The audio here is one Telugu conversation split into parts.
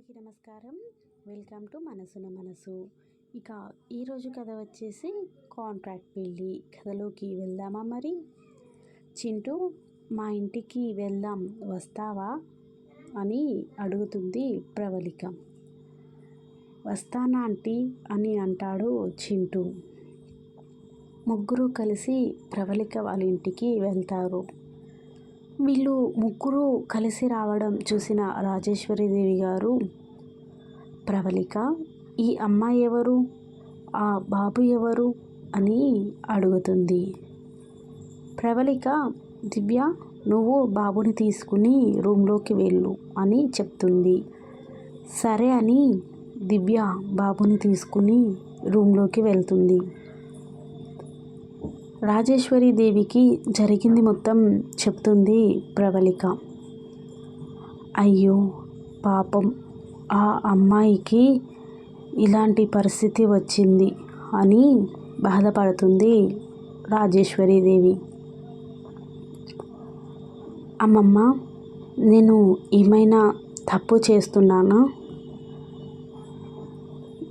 అందరికీ నమస్కారం. వెల్కమ్ టు మనసున మనసు. ఇక ఈరోజు కథ వచ్చేసి కాంట్రాక్ట్ పెళ్ళి కథలోకి వెళ్దామా మరి? చింటూ మా ఇంటికి వెళ్దాం వస్తావా? అని అడుగుతుంది ప్రవళిక వస్తానా ఆంటీ? అని అంటాడు చింటూ. ముగ్గురు కలిసి ప్రవళిక వాళ్ళ ఇంటికి వెళ్తారు. వీళ్ళు ముగ్గురు కలిసి రావడం చూసిన రాజేశ్వరిదేవి గారు ప్రవళిక ఈ అమ్మాయి ఎవరు? ఆ బాబు ఎవరు? అని అడుగుతుంది. ప్రవళిక దివ్య నువ్వు బాబుని తీసుకుని రూమ్లోకి వెళ్ళు అని చెప్తుంది. సరే అని దివ్య బాబుని తీసుకుని రూమ్లోకి వెళ్తుంది. రాజేశ్వరి దేవికి జరిగింది మొత్తం చెప్తుంది ప్రవళిక అయ్యో పాపం. ఆ అమ్మాయికి ఇలాంటి పరిస్థితి వచ్చింది అని బాధపడుతుంది రాజేశ్వరీదేవి అమ్మమ్మ నేను ఏమైనా తప్పు చేస్తున్నానా?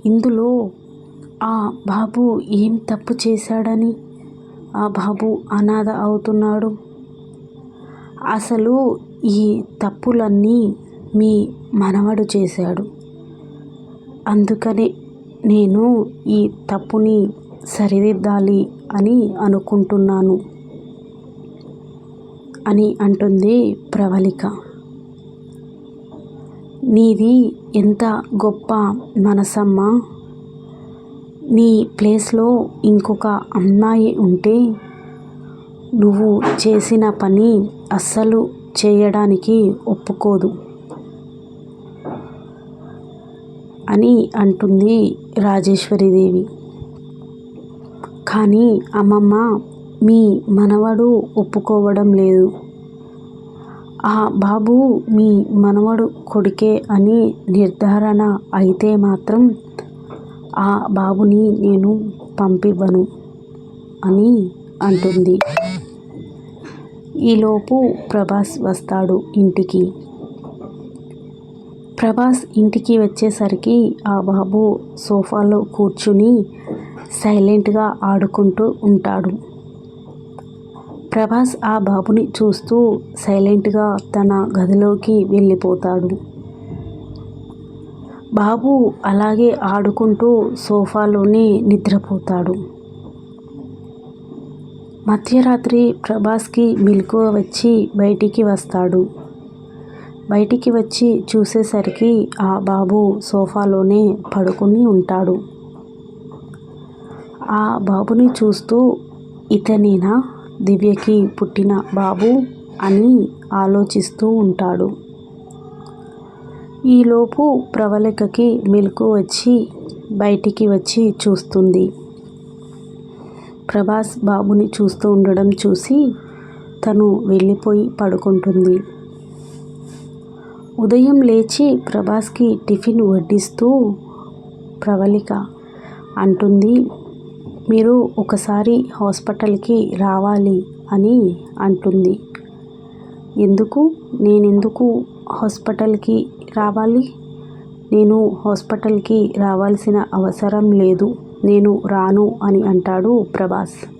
ఇందులో ఆ బాబు ఏం తప్పు చేశాడని? ఆ బాబు అనాథ అవుతున్నాడు. అసలు ఈ తప్పులన్నీ మీ మనవడు చేశాడు. అందుకని నేను ఈ తప్పుని సరిదిద్దాలి అని అనుకుంటున్నాను అని అంటుంది ప్రవళిక. నీది ఎంత గొప్ప మనసమ్మ. నీ ప్లేస్లో ఇంకొక అమ్మాయి ఉంటే నువ్వు చేసిన పని అస్సలు చేయడానికి ఒప్పుకోదు అని అంటుంది రాజేశ్వరీదేవి. కానీ అమ్మమ్మ మీ మనవడు ఒప్పుకోవడం లేదు. ఆ బాబు మీ మనవడు కొడుకే అని నిర్ధారణ అయితే మాత్రం ఆ బాబుని నేను పంపివ్వను అని అంటుంది. ఈలోపు ప్రభాస్ వస్తాడు ఇంటికి. ప్రభాస్ ఇంటికి వచ్చేసరికి ఆ బాబు సోఫాలో కూర్చుని సైలెంట్గా ఆడుకుంటూ ఉంటాడు. ప్రభాస్ ఆ బాబుని చూస్తూ సైలెంట్గా తన గదిలోకి వెళ్ళిపోతాడు. బాబు అలాగే ఆడుకుంటూ సోఫాలోనే నిద్రపోతాడు. మధ్యరాత్రి ప్రభాస్కి మెలకువ వచ్చి బయటికి వస్తాడు. బయటికి వచ్చి చూసేసరికి ఆ బాబు సోఫాలోనే పడుకుని ఉంటాడు. ఆ బాబుని చూస్తూ ఇతనేనా? దివ్యకి పుట్టిన బాబు అని ఆలోచిస్తూ ఉంటాడు. ఈలోపు ప్రవళికకి మెలకు వచ్చి బయటికి వచ్చి చూస్తుంది. ప్రభాస్ బాబుని చూస్తూ ఉండడం చూసి తను వెళ్ళిపోయి పడుకుంటుంది. ఉదయం లేచి ప్రభాస్కి టిఫిన్ వడ్డిస్తూ ప్రవళిక అంటుంది మీరు ఒకసారి హాస్పిటల్కి రావాలి అని అంటుంది. ఎందుకు? నేనెందుకు హాస్పిటల్కి రావాలి? నేను హాస్పిటల్కి రావాల్సిన అవసరం లేదు. నేను రాను అని అంటాడు ప్రభాస్.